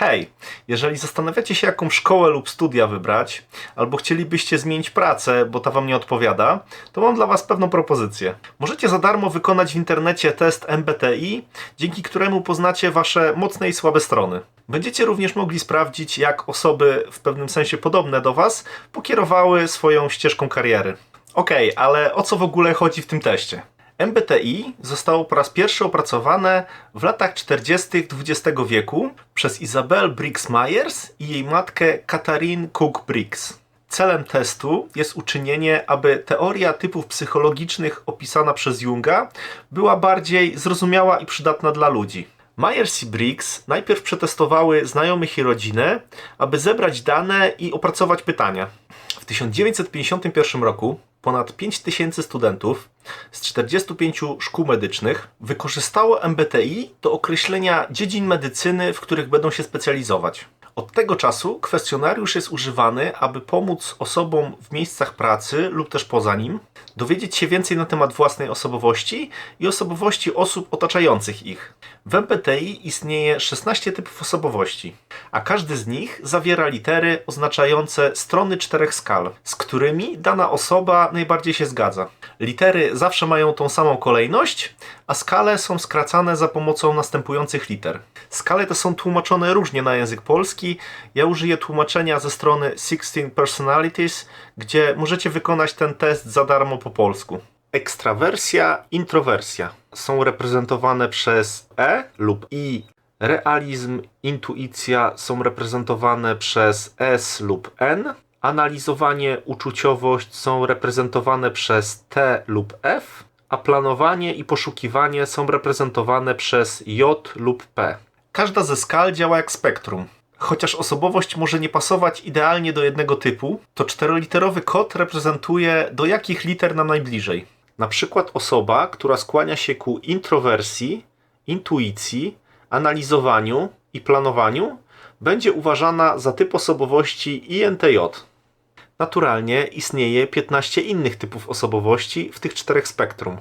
Hej, jeżeli zastanawiacie się, jaką szkołę lub studia wybrać, albo chcielibyście zmienić pracę, bo ta wam nie odpowiada, to mam dla was pewną propozycję. Możecie za darmo wykonać w internecie test MBTI, dzięki któremu poznacie wasze mocne i słabe strony. Będziecie również mogli sprawdzić, jak osoby w pewnym sensie podobne do was pokierowały swoją ścieżką kariery. Okej, ale o co w ogóle chodzi w tym teście? MBTI zostało po raz pierwszy opracowane w latach 40. XX wieku przez Isabel Briggs Myers i jej matkę Katharine Cook Briggs. Celem testu jest uczynienie, aby teoria typów psychologicznych opisana przez Junga była bardziej zrozumiała i przydatna dla ludzi. Myers i Briggs najpierw przetestowały znajomych i rodzinę, aby zebrać dane i opracować pytania. W 1951 roku ponad 5000 studentów z 45 szkół medycznych wykorzystało MBTI do określenia dziedzin medycyny, w których będą się specjalizować. Od tego czasu kwestionariusz jest używany, aby pomóc osobom w miejscach pracy lub też poza nim dowiedzieć się więcej na temat własnej osobowości i osobowości osób otaczających ich. W MBTI istnieje 16 typów osobowości, a każdy z nich zawiera litery oznaczające strony czterech skal, z którymi dana osoba najbardziej się zgadza. Litery zawsze mają tą samą kolejność, a skale są skracane za pomocą następujących liter. Skale te są tłumaczone różnie na język polski. Ja użyję tłumaczenia ze strony 16 Personalities, gdzie możecie wykonać ten test za darmo po polsku. Ekstrawersja, introwersja są reprezentowane przez E lub I. Realizm, intuicja są reprezentowane przez S lub N. Analizowanie, uczuciowość są reprezentowane przez T lub F, a planowanie i poszukiwanie są reprezentowane przez J lub P. Każda ze skal działa jak spektrum. Chociaż osobowość może nie pasować idealnie do jednego typu, to czteroliterowy kod reprezentuje do jakich liter nam najbliżej. Na przykład osoba, która skłania się ku introwersji, intuicji, analizowaniu i planowaniu, będzie uważana za typ osobowości INTJ. Naturalnie istnieje 15 innych typów osobowości w tych czterech spektrum.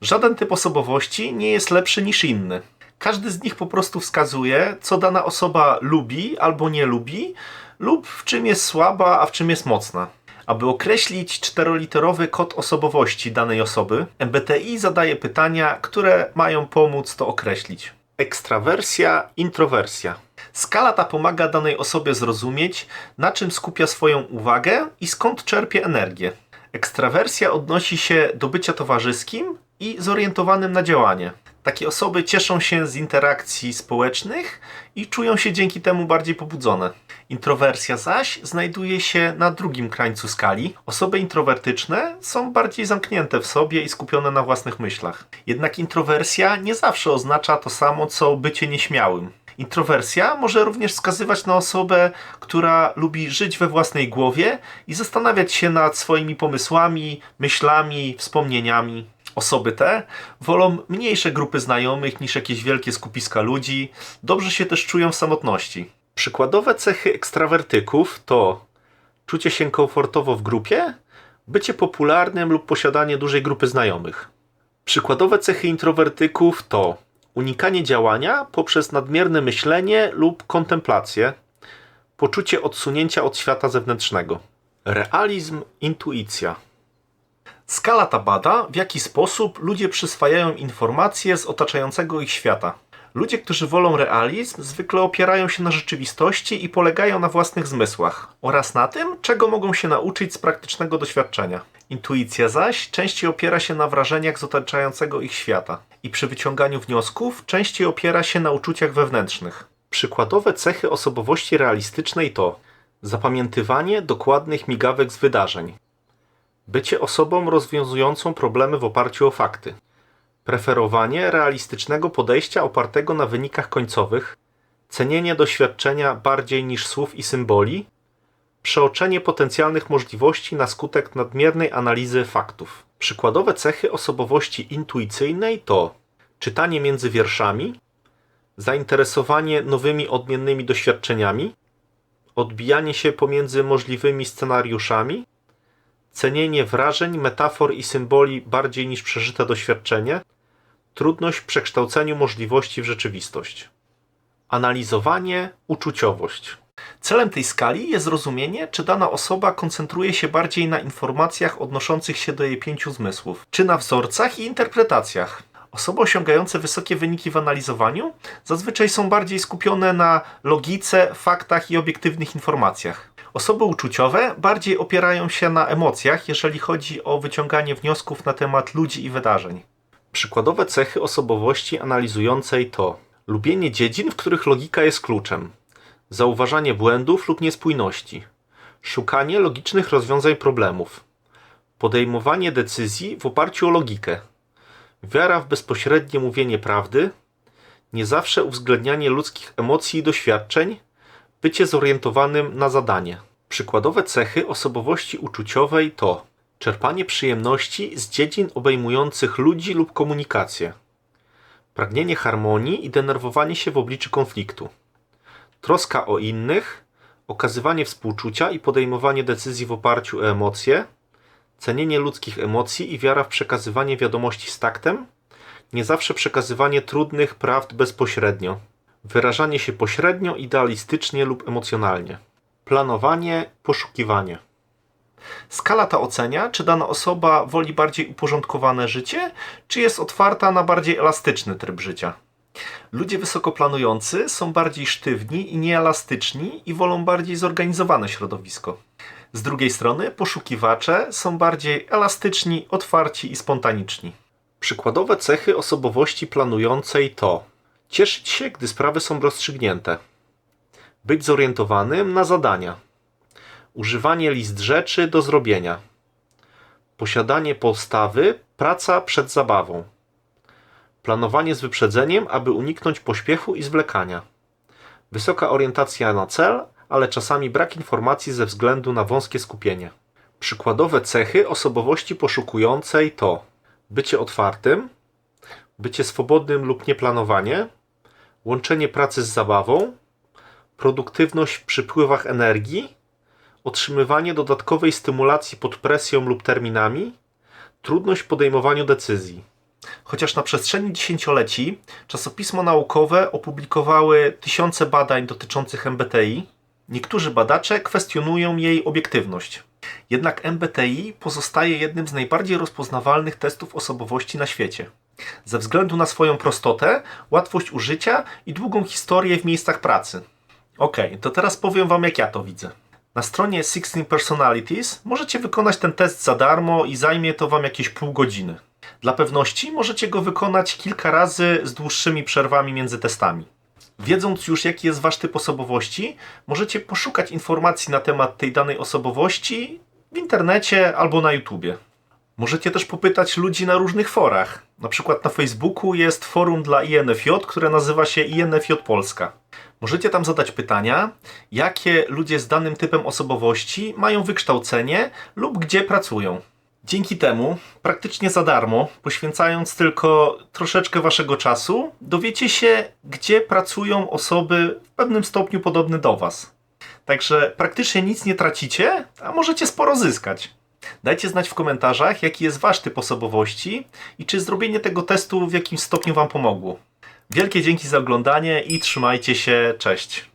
Żaden typ osobowości nie jest lepszy niż inny. Każdy z nich po prostu wskazuje, co dana osoba lubi albo nie lubi, lub w czym jest słaba, a w czym jest mocna. Aby określić czteroliterowy kod osobowości danej osoby, MBTI zadaje pytania, które mają pomóc to określić. Ekstrawersja, introwersja. Skala ta pomaga danej osobie zrozumieć, na czym skupia swoją uwagę i skąd czerpie energię. Ekstrawersja odnosi się do bycia towarzyskim i zorientowanym na działanie. Takie osoby cieszą się z interakcji społecznych i czują się dzięki temu bardziej pobudzone. Introwersja zaś znajduje się na drugim krańcu skali. Osoby introwertyczne są bardziej zamknięte w sobie i skupione na własnych myślach. Jednak introwersja nie zawsze oznacza to samo co bycie nieśmiałym. Introwersja może również wskazywać na osobę, która lubi żyć we własnej głowie i zastanawiać się nad swoimi pomysłami, myślami, wspomnieniami. Osoby te wolą mniejsze grupy znajomych niż jakieś wielkie skupiska ludzi, dobrze się też czują w samotności. Przykładowe cechy ekstrawertyków to czucie się komfortowo w grupie, bycie popularnym lub posiadanie dużej grupy znajomych. Przykładowe cechy introwertyków to unikanie działania poprzez nadmierne myślenie lub kontemplację, poczucie odsunięcia od świata zewnętrznego. Realizm, intuicja. Skala ta bada, w jaki sposób ludzie przyswajają informacje z otaczającego ich świata. Ludzie, którzy wolą realizm, zwykle opierają się na rzeczywistości i polegają na własnych zmysłach oraz na tym, czego mogą się nauczyć z praktycznego doświadczenia. Intuicja zaś częściej opiera się na wrażeniach z otaczającego ich świata i przy wyciąganiu wniosków częściej opiera się na uczuciach wewnętrznych. Przykładowe cechy osobowości realistycznej to zapamiętywanie dokładnych migawek z wydarzeń, bycie osobą rozwiązującą problemy w oparciu o fakty, preferowanie realistycznego podejścia opartego na wynikach końcowych, cenienie doświadczenia bardziej niż słów i symboli, przeoczenie potencjalnych możliwości na skutek nadmiernej analizy faktów. Przykładowe cechy osobowości intuicyjnej to czytanie między wierszami, zainteresowanie nowymi odmiennymi doświadczeniami, odbijanie się pomiędzy możliwymi scenariuszami, cenienie wrażeń, metafor i symboli bardziej niż przeżyte doświadczenie, trudność w przekształceniu możliwości w rzeczywistość. Analizowanie uczuciowość. Celem tej skali jest zrozumienie, czy dana osoba koncentruje się bardziej na informacjach odnoszących się do jej pięciu zmysłów, czy na wzorcach i interpretacjach. Osoby osiągające wysokie wyniki w analizowaniu zazwyczaj są bardziej skupione na logice, faktach i obiektywnych informacjach. Osoby uczuciowe bardziej opierają się na emocjach, jeżeli chodzi o wyciąganie wniosków na temat ludzi i wydarzeń. Przykładowe cechy osobowości analizującej to lubienie dziedzin, w których logika jest kluczem, zauważanie błędów lub niespójności, szukanie logicznych rozwiązań problemów, podejmowanie decyzji w oparciu o logikę, wiara w bezpośrednie mówienie prawdy, nie zawsze uwzględnianie ludzkich emocji i doświadczeń, bycie zorientowanym na zadanie. Przykładowe cechy osobowości uczuciowej to czerpanie przyjemności z dziedzin obejmujących ludzi lub komunikację, pragnienie harmonii i denerwowanie się w obliczu konfliktu, troska o innych, okazywanie współczucia i podejmowanie decyzji w oparciu o emocje, cenienie ludzkich emocji i wiara w przekazywanie wiadomości z taktem, nie zawsze przekazywanie trudnych prawd bezpośrednio, wyrażanie się pośrednio, idealistycznie lub emocjonalnie, planowanie, poszukiwanie. Skala ta ocenia, czy dana osoba woli bardziej uporządkowane życie, czy jest otwarta na bardziej elastyczny tryb życia. Ludzie wysokoplanujący są bardziej sztywni i nieelastyczni i wolą bardziej zorganizowane środowisko. Z drugiej strony poszukiwacze są bardziej elastyczni, otwarci i spontaniczni. Przykładowe cechy osobowości planującej to cieszyć się, gdy sprawy są rozstrzygnięte, być zorientowanym na zadania, używanie list rzeczy do zrobienia, posiadanie postawy, praca przed zabawą, planowanie z wyprzedzeniem, aby uniknąć pośpiechu i zwlekania, wysoka orientacja na cel, ale czasami brak informacji ze względu na wąskie skupienie. Przykładowe cechy osobowości poszukującej to bycie otwartym, bycie swobodnym lub nieplanowanie, łączenie pracy z zabawą, produktywność w przypływach energii, otrzymywanie dodatkowej stymulacji pod presją lub terminami, trudność w podejmowaniu decyzji. Chociaż na przestrzeni dziesięcioleci czasopismo naukowe opublikowały tysiące badań dotyczących MBTI, niektórzy badacze kwestionują jej obiektywność. Jednak MBTI pozostaje jednym z najbardziej rozpoznawalnych testów osobowości na świecie. Ze względu na swoją prostotę, łatwość użycia i długą historię w miejscach pracy. Ok, to teraz powiem Wam, jak ja to widzę. Na stronie 16 Personalities możecie wykonać ten test za darmo i zajmie to Wam jakieś pół godziny. Dla pewności możecie go wykonać kilka razy z dłuższymi przerwami między testami. Wiedząc już, jaki jest Wasz typ osobowości, możecie poszukać informacji na temat tej danej osobowości w internecie albo na YouTubie. Możecie też popytać ludzi na różnych forach. Na przykład na Facebooku jest forum dla INFJ, które nazywa się INFJ Polska. Możecie tam zadać pytania, jakie ludzie z danym typem osobowości mają wykształcenie lub gdzie pracują. Dzięki temu, praktycznie za darmo, poświęcając tylko troszeczkę waszego czasu, dowiecie się, gdzie pracują osoby w pewnym stopniu podobne do was. Także praktycznie nic nie tracicie, a możecie sporo zyskać. Dajcie znać w komentarzach, jaki jest wasz typ osobowości i czy zrobienie tego testu w jakimś stopniu wam pomogło. Wielkie dzięki za oglądanie i trzymajcie się, cześć.